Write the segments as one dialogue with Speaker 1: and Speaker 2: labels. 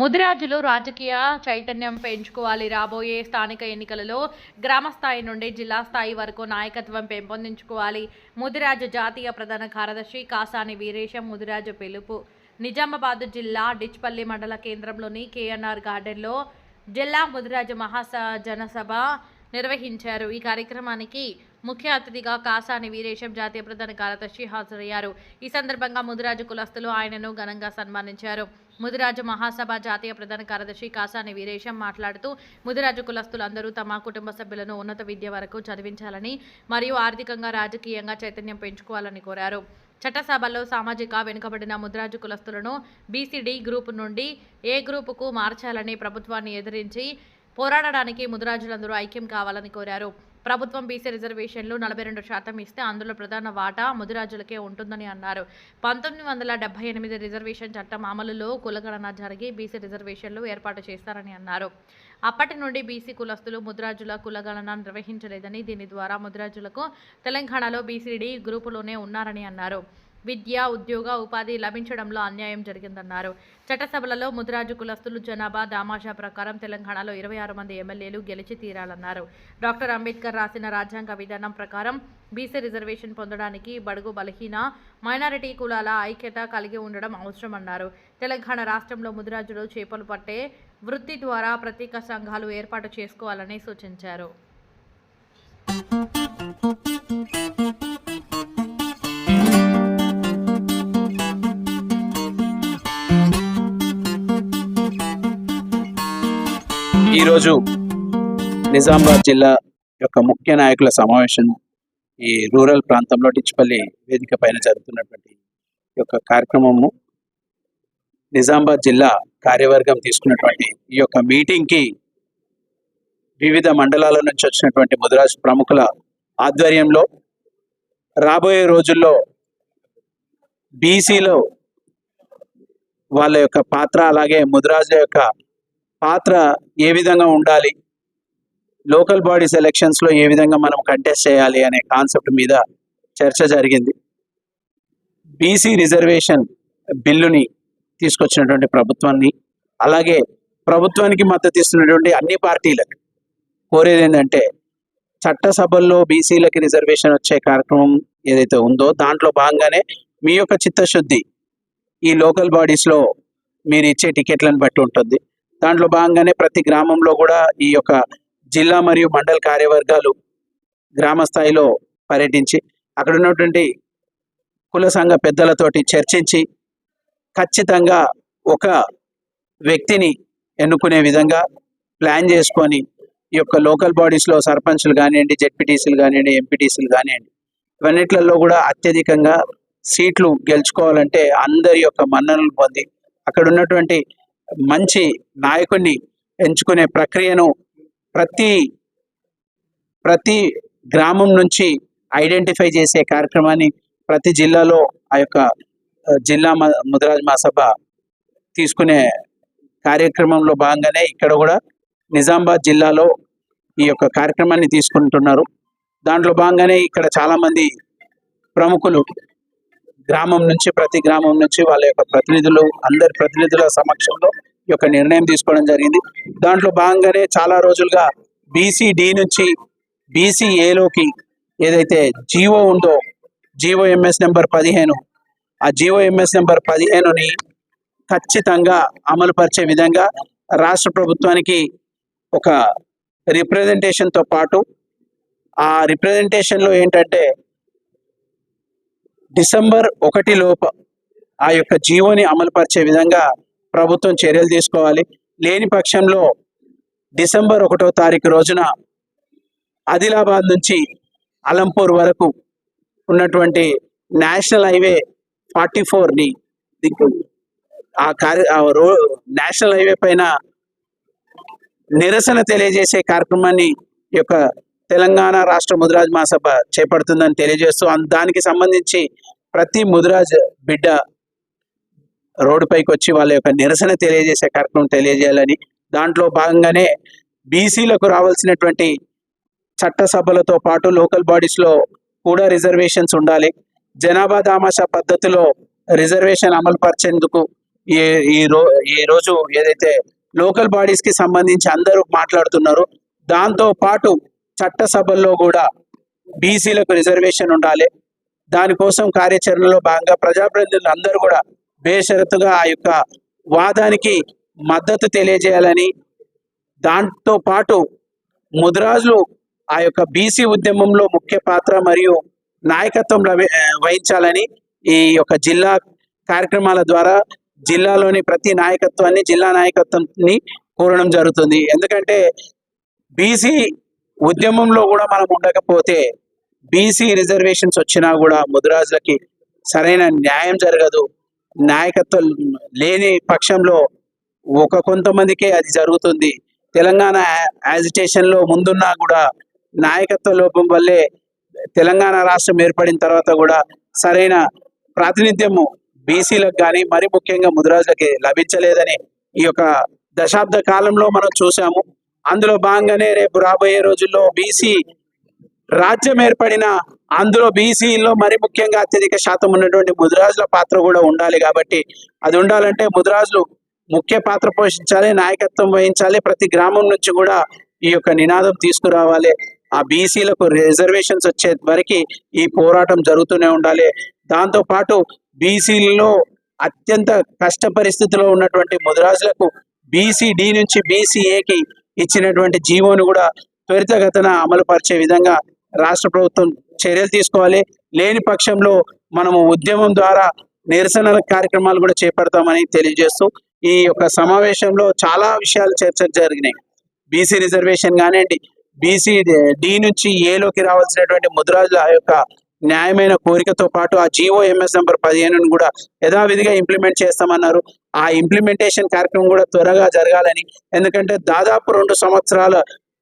Speaker 1: ముదిరాజులు రాజకీయ చైతన్యం పెంచుకోవాలి రాబోయే స్థానిక ఎన్నికలలో గ్రామ స్థాయి నుండి జిల్లా స్థాయి వరకు నాయకత్వం పెంపొందించుకోవాలి. ముదిరాజు జాతీయ ప్రధాన కార్యదర్శి కాసాని వీరేశం ముదిరాజు పిలుపు. నిజామాబాద్ జిల్లా డిచ్పల్లి మండల కేంద్రంలోని కేఎన్ఆర్ గార్డెన్లో జిల్లా ముదిరాజు మహాస జనసభ నిర్వహించారు. ఈ కార్యక్రమానికి ముఖ్య అతిథిగా కాసాని వీరేశం జాతీయ ప్రధాన కార్యదర్శి హాజరయ్యారు. ఈ సందర్భంగా ముదిరాజు కులస్తులు ఆయనను ఘనంగా సన్మానించారు. ముదిరాజు మహాసభ జాతీయ ప్రధాన కార్యదర్శి కాసాని వీరేశం మాట్లాడుతూ ముదిరాజు కులస్తులందరూ తమ కుటుంబ సభ్యులను ఉన్నత విద్య వరకు చదివించాలని మరియు ఆర్థికంగా రాజకీయంగా చైతన్యం పెంచుకోవాలని కోరారు. చట్టసభలో సామాజిక వెనుకబడిన ముద్రాజు కులస్తులను బీసీడీ గ్రూప్ నుండి ఏ గ్రూపుకు మార్చాలని ప్రభుత్వాన్ని ఎదిరించి పోరాడడానికి ముదిరాజులందరూ ఐక్యం కావాలని కోరారు. ప్రభుత్వం బీసీ రిజర్వేషన్లు నలభై రెండు శాతం ఇస్తే అందులో ప్రధాన వాటా ముదిరాజులకే ఉంటుందని అన్నారు. పంతొమ్మిది వందల డెబ్బై ఎనిమిది రిజర్వేషన్ చట్టం అమలులో కులగణన జరిగి బీసీ రిజర్వేషన్లు ఏర్పాటు చేస్తారని అన్నారు. అప్పటి నుండి బీసీ కులస్తులు ముద్రాజుల కులగణన నిర్వహించలేదని దీని ద్వారా ముద్రాజులకు తెలంగాణలో బీసీడీ గ్రూపులోనే ఉన్నారని అన్నారు. విద్య ఉద్యోగ ఉపాధి లభించడంలో అన్యాయం జరిగిందన్నారు. చట్టసభలలో ముద్రాజు కులస్తులు జనాభా దామాషా ప్రకారం తెలంగాణలో ఇరవై ఆరు మంది ఎమ్మెల్యేలు గెలిచి తీరాలన్నారు. డాక్టర్ అంబేద్కర్ రాసిన రాజ్యాంగ విధానం ప్రకారం బీసీ రిజర్వేషన్ పొందడానికి బడుగు బలహీన మైనారిటీ కులాల ఐక్యత కలిగి ఉండడం అవసరమన్నారు. తెలంగాణ రాష్ట్రంలో ముదిరాజులు చేపలు పట్టే వృత్తి ద్వారా ప్రత్యేక సంఘాలు ఏర్పాటు చేసుకోవాలని సూచించారు.
Speaker 2: నిజామాబాద్ జిల్లా యొక్క ముఖ్య నాయకుల సమావేశం ఈ రూరల్ ప్రాంతంలో టిచ్పల్లి వేదిక పైన జరుగుతున్నటువంటి ఈ యొక్క కార్యక్రమము. నిజామాబాద్ జిల్లా కార్యవర్గం తీసుకున్నటువంటి ఈ యొక్క మీటింగ్కి వివిధ మండలాల నుంచి వచ్చినటువంటి ముదిరాజ్ ప్రముఖుల ఆధ్వర్యంలో రాబోయే రోజుల్లో బీసీలో వాళ్ళ యొక్క పాత్ర అలాగే ముదిరాజుల యొక్క పాత్ర ఏ విధంగా ఉండాలి? లోకల్ బాడీస్ ఎలక్షన్స్లో ఏ విధంగా మనం కంటెస్ట్ చేయాలి అనే కాన్సెప్ట్ మీద చర్చ జరిగింది. బీసీ రిజర్వేషన్ బిల్లుని తీసుకొచ్చినటువంటి ప్రభుత్వాన్ని అలాగే ప్రభుత్వానికి మద్దతు ఇస్తున్నటువంటి అన్ని పార్టీలకు కోరేది ఏంటంటే చట్టసభల్లో బీసీలకి రిజర్వేషన్ వచ్చే కార్యక్రమం ఏదైతే ఉందో దాంట్లో భాగంగానే మీ యొక్క చిత్తశుద్ధి ఈ లోకల్ బాడీస్లో మీరు ఇచ్చే టికెట్లను బట్టి ఉంటుంది. దాంట్లో భాగంగానే ప్రతి గ్రామంలో కూడా ఈ యొక్క జిల్లా మరియు మండల కార్యవర్గాలు గ్రామ స్థాయిలో పర్యటించి అక్కడ ఉన్నటువంటి కుల సంఘ పెద్దలతోటి చర్చించి ఖచ్చితంగా ఒక వ్యక్తిని ఎన్నుకునే విధంగా ప్లాన్ చేసుకొని ఈ యొక్క లోకల్ బాడీస్లో సర్పంచ్లు కానివ్వండి జెడ్పీటీసీలు కానివ్వండి ఎంపీటీసీలు కానివ్వండి ఇవన్నిట్లలో కూడా అత్యధికంగా సీట్లు గెలుచుకోవాలంటే అందరి యొక్క మన్ననలు పొంది అక్కడ ఉన్నటువంటి మంచి నాయకుడిని ఎంచుకునే ప్రక్రియను ప్రతి ప్రతి గ్రామం నుంచి ఐడెంటిఫై చేసే కార్యక్రమాన్ని ప్రతి జిల్లాలో ఆ యొక్క జిల్లా మ- ముదిరాజ్ మహాసభ తీసుకునే కార్యక్రమంలో భాగంగానే ఇక్కడ కూడా నిజామాబాద్ జిల్లాలో ఈ యొక్క కార్యక్రమాన్ని తీసుకుంటున్నారు. దాంట్లో భాగంగానే ఇక్కడ చాలామంది ప్రముఖులు గ్రామం నుంచి ప్రతి గ్రామం నుంచి వాళ్ళ యొక్క ప్రతినిధులు అందరి ప్రతినిధుల సమక్షంలో ఈ యొక్క నిర్ణయం తీసుకోవడం జరిగింది. దాంట్లో భాగంగానే చాలా రోజులుగా బీసీ డి నుంచి బీసీ ఏలోకి ఏదైతే జీవో ఉందో జీవో ఎంఎస్ నెంబర్ పదిహేను ఆ జీవో ఎంఎస్ నెంబర్ పదిహేనుని ఖచ్చితంగా అమలు పరిచే విధంగా రాష్ట్ర ప్రభుత్వానికి ఒక రిప్రజెంటేషన్తో పాటు ఆ రిప్రజెంటేషన్లో ఏంటంటే డిసెంబర్ ఒకటి లోప ఆ యొక్క జీవోని అమలుపరిచే విధంగా ప్రభుత్వం చర్యలు తీసుకోవాలి. లేని పక్షంలో డిసెంబర్ ఒకటో తారీఖు రోజున ఆదిలాబాద్ నుంచి అలంపూర్ వరకు ఉన్నటువంటి నేషనల్ హైవే ఫార్టీ ఫోర్ని ఆ కార్య రో నేషనల్ హైవే పైన నిరసన తెలియజేసే కార్యక్రమాన్ని యొక్క తెలంగాణ రాష్ట్ర ముదిరాజ్ మహాసభ చేపడుతుందని తెలియజేస్తూ దానికి సంబంధించి ప్రతి ముదిరాజ్ బిడ్డ రోడ్డుపైకి వచ్చి వాళ్ళ యొక్క నిరసన తెలియజేసే కార్యక్రమం తెలియజేయాలని దాంట్లో భాగంగానే బీసీలకు రావాల్సినటువంటి చట్టసభలతో పాటు లోకల్ బాడీస్లో కూడా రిజర్వేషన్స్ ఉండాలి. జనాభా దామాషా పద్ధతిలో రిజర్వేషన్ అమలు పరిచేందుకు ఈ ఈ రో ఈ రోజు ఏదైతే లోకల్ బాడీస్కి సంబంధించి అందరూ మాట్లాడుతున్నారు దాంతో పాటు చట్టసభల్లో కూడా బీసీలకు రిజర్వేషన్ ఉండాలి. దానికోసం కార్యాచరణలో భాగంగా ప్రజాప్రతినిధులు అందరూ కూడా బేషరతుగా ఆ యొక్క వాదానికి మద్దతు తెలియజేయాలని దాంతో పాటు ముద్రాజులు ఆ యొక్క బీసీ ఉద్యమంలో ముఖ్య పాత్ర మరియు నాయకత్వం వహించాలని ఈ యొక్క జిల్లా కార్యక్రమాల ద్వారా జిల్లాలోని ప్రతి నాయకత్వాన్ని జిల్లా నాయకత్వాన్ని కోరడం జరుగుతుంది. ఎందుకంటే బీసీ ఉద్యమంలో కూడా మనం ఉండకపోతే బీసీ రిజర్వేషన్స్ వచ్చినా కూడా ముదిరాజులకి సరైన న్యాయం జరగదు. నాయకత్వం లేని పక్షంలో ఒక కొంతమందికే అది జరుగుతుంది. తెలంగాణ యాజిటేషన్లో ముందున్నా కూడా నాయకత్వ లోపం వల్లే తెలంగాణ రాష్ట్రం ఏర్పడిన తర్వాత కూడా సరైన ప్రాతినిధ్యము బీసీలకు కానీ మరి ముఖ్యంగా ముదిరాజులకి లభించలేదని ఈ యొక్క దశాబ్ద కాలంలో మనం చూసాము అందులో భాగంగానే రేపు రాబోయే రోజుల్లో బీసీ రాజ్యం ఏర్పడిన అందులో బీసీలో మరి ముఖ్యంగా అత్యధిక శాతం ఉన్నటువంటి ముదిరాజుల పాత్ర కూడా ఉండాలి కాబట్టి అది ఉండాలంటే ముదిరాజులు ముఖ్య పాత్ర పోషించాలి నాయకత్వం వహించాలి ప్రతి గ్రామం నుంచి కూడా ఈ యొక్క నినాదం తీసుకురావాలి. ఆ బీసీలకు రిజర్వేషన్స్ వచ్చే వరకు ఈ పోరాటం జరుగుతూనే ఉండాలి. దాంతో పాటు బీసీలలో అత్యంత కష్ట పరిస్థితిలో ఉన్నటువంటి ముదిరాజులకు బీసీ డి నుంచి బీసీఏకి ఇచ్చినటువంటి జీవోను కూడా త్వరితగతన అమలు పరిచే విధంగా రాష్ట్ర ప్రభుత్వం చర్యలు తీసుకోవాలి. లేని పక్షంలో మనము ఉద్యమం ద్వారా నిరసనల కార్యక్రమాలు కూడా చేపడతామని తెలియజేస్తూ ఈ యొక్క సమావేశంలో చాలా విషయాలు చర్చ జరిగినాయి. బీసీ రిజర్వేషన్ కానివ్వండి బీసీ డి నుంచి ఏలోకి రావాల్సినటువంటి ముద్రాజుల యొక్క న్యాయమైన కోరికతో పాటు ఆ జీవో ఎంఎస్ నెంబర్ పదిహేనును కూడా యథావిధిగా ఇంప్లిమెంట్ చేస్తామన్నారు. ఆ ఇంప్లిమెంటేషన్ కార్యక్రమం కూడా త్వరగా జరగాలని. ఎందుకంటే దాదాపు రెండు సంవత్సరాల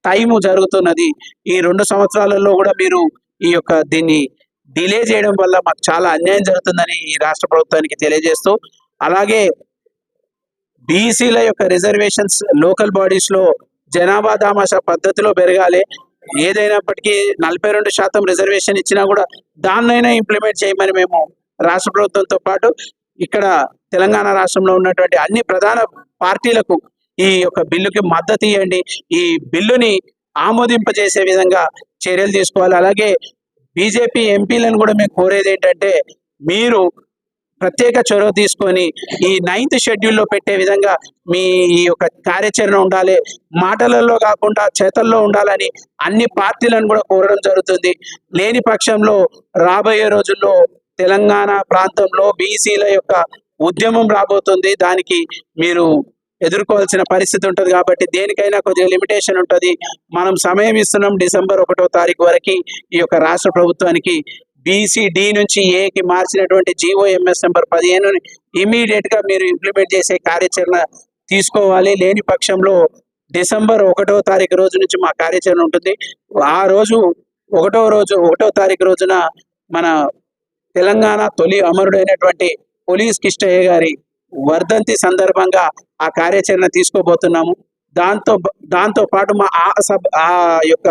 Speaker 2: టైం జరుగుతున్నది. ఈ రెండు సంవత్సరాలలో కూడా మీరు ఈ యొక్క దీన్ని డిలే చేయడం వల్ల మాకు చాలా అన్యాయం జరుగుతుందని ఈ రాష్ట్ర ప్రభుత్వానికి తెలియజేస్తూ అలాగే బీసీల యొక్క రిజర్వేషన్స్ లోకల్ బాడీస్లో జనాభా దామాషా పద్ధతిలో పెరగాలి. ఏదైనప్పటికీ నలభై రెండు శాతం రిజర్వేషన్ ఇచ్చినా కూడా దాన్నైనా ఇంప్లిమెంట్ చేయమని మేము రాష్ట్ర ప్రభుత్వంతో పాటు ఇక్కడ తెలంగాణ రాష్ట్రంలో ఉన్నటువంటి అన్ని ప్రధాన పార్టీలకు ఈ యొక్క బిల్లుకి మద్దతు ఇవ్వండి. ఈ బిల్లుని ఆమోదింపజేసే విధంగా చర్యలు తీసుకోవాలి. అలాగే బీజేపీ ఎంపీలను కూడా మేము కోరేది ఏంటంటే మీరు ప్రత్యేక చొరవ తీసుకొని ఈ నైన్త్ షెడ్యూల్లో పెట్టే విధంగా మీ ఈ యొక్క కార్యాచరణ ఉండాలి మాటలలో కాకుండా చేతల్లో ఉండాలని అన్ని పార్టీలను కూడా కోరడం జరుగుతుంది. లేని పక్షంలో రాబోయే రోజుల్లో తెలంగాణ ప్రాంతంలో బీసీల యొక్క ఉద్యమం రాబోతుంది. దానికి మీరు ఎదుర్కోవాల్సిన పరిస్థితి ఉంటుంది కాబట్టి దేనికైనా కొద్దిగా లిమిటేషన్ ఉంటుంది. మనం సమయం ఇస్తున్నాం డిసెంబర్ ఒకటో తారీఖు వరకు ఈ యొక్క రాష్ట్ర ప్రభుత్వానికి బీసీడీ నుంచి ఏకి మార్చినటువంటి జీఓఎంఎస్ నెంబర్ పదిహేను ఇమీడియట్గా మీరు ఇంప్లిమెంట్ చేసే కార్యాచరణ తీసుకోవాలి. లేని పక్షంలో డిసెంబర్ ఒకటో తారీఖు రోజు నుంచి మా కార్యాచరణ ఉంటుంది. ఆ రోజు ఒకటో రోజు ఒకటో తారీఖు రోజున మన తెలంగాణ తొలి అమరుడైనటువంటి పోలీస్ కిష్టయ్య గారి వర్ధంతి సందర్భంగా ఆ కార్యాచరణ తీసుకోబోతున్నాము. దాంతో దాంతో పాటు మా ఆ సభ ఆ యొక్క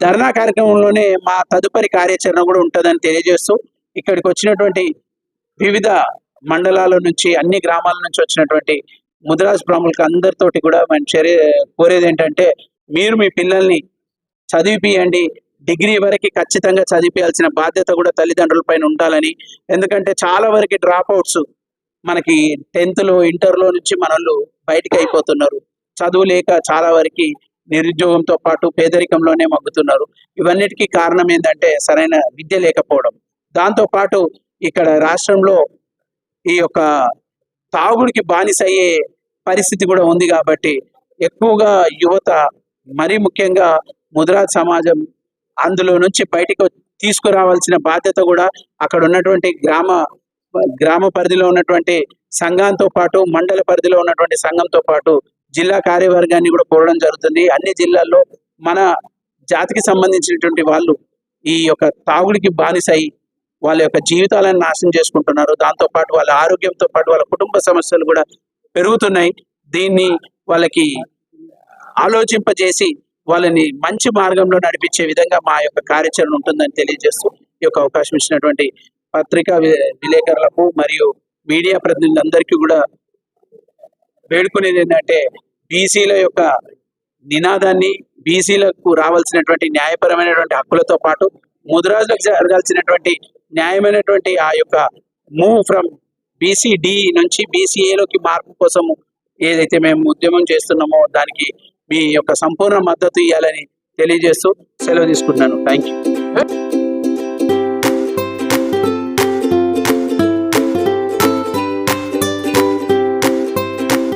Speaker 2: ధర్నా కార్యక్రమంలోనే మా తదుపరి కార్యాచరణ కూడా ఉంటుందని తెలియజేస్తూ ఇక్కడికి వచ్చినటువంటి వివిధ మండలాల నుంచి అన్ని గ్రామాల నుంచి వచ్చినటువంటి ముద్రాజ్ ప్రముఖులకు అందరితోటి కూడా మేము చర్య కోరేది ఏంటంటే మీరు మీ పిల్లల్ని చదివిపియండి. డిగ్రీ వరకు ఖచ్చితంగా చదివించాల్సిన బాధ్యత కూడా తల్లిదండ్రుల పైన ఉండాలని. ఎందుకంటే చాలా వరకు డ్రాప్ అవుట్స్ మనకి టెన్త్లో ఇంటర్లో నుంచి మనల్ని బయటికి అయిపోతున్నారు. చదువు లేక చాలా వరకు నిరుద్యోగంతో పాటు పేదరికంలోనే మగ్గుతున్నారు. ఇవన్నిటికీ కారణం ఏంటంటే సరైన విద్య లేకపోవడం. దాంతో పాటు ఇక్కడ రాష్ట్రంలో ఈ యొక్క తాగుడికి బానిస అయ్యే పరిస్థితి కూడా ఉంది కాబట్టి ఎక్కువగా యువత మరీ ముఖ్యంగా ముద్రాజ్ సమాజం అందులో నుంచి బయటకు తీసుకురావాల్సిన బాధ్యత కూడా అక్కడ ఉన్నటువంటి గ్రామ గ్రామ పరిధిలో ఉన్నటువంటి సంఘంతో పాటు మండల పరిధిలో ఉన్నటువంటి సంఘంతో పాటు జిల్లా కార్యవర్గాన్ని కూడా కోరడం జరుగుతుంది. అన్ని జిల్లాల్లో మన జాతికి సంబంధించినటువంటి వాళ్ళు ఈ యొక్క తాగుడికి బానిసై వాళ్ళ యొక్క జీవితాలను నాశనం చేసుకుంటున్నారు. దాంతో పాటు వాళ్ళ ఆరోగ్యంతో పాటు వాళ్ళ కుటుంబ సమస్యలు కూడా పెరుగుతున్నాయి. దీన్ని వాళ్ళకి ఆలోచింపజేసి వాళ్ళని మంచి మార్గంలో నడిపించే విధంగా మా యొక్క కార్యాచరణ ఉంటుందని తెలియజేస్తూ ఈ యొక్క అవకాశం ఇచ్చినటువంటి పత్రికా విలేకరులకు మరియు మీడియా ప్రతినిధులందరికీ కూడా వేడుకునేది ఏంటంటే బీసీల యొక్క నినాదాన్ని బీసీలకు రావాల్సినటువంటి న్యాయపరమైనటువంటి హక్కులతో పాటు ముదిరాజులకు జరగాల్సినటువంటి న్యాయమైనటువంటి ఆ యొక్క మూవ్ ఫ్రమ్ బీసీడి నుంచి బీసీఏలోకి మార్పు కోసము ఏదైతే మేము ఉద్యమం చేస్తున్నామో దానికి మీ యొక్క సంపూర్ణ మద్దతు ఇవ్వాలని తెలియజేస్తూ సెలవు తీసుకుంటున్నాను. Thank you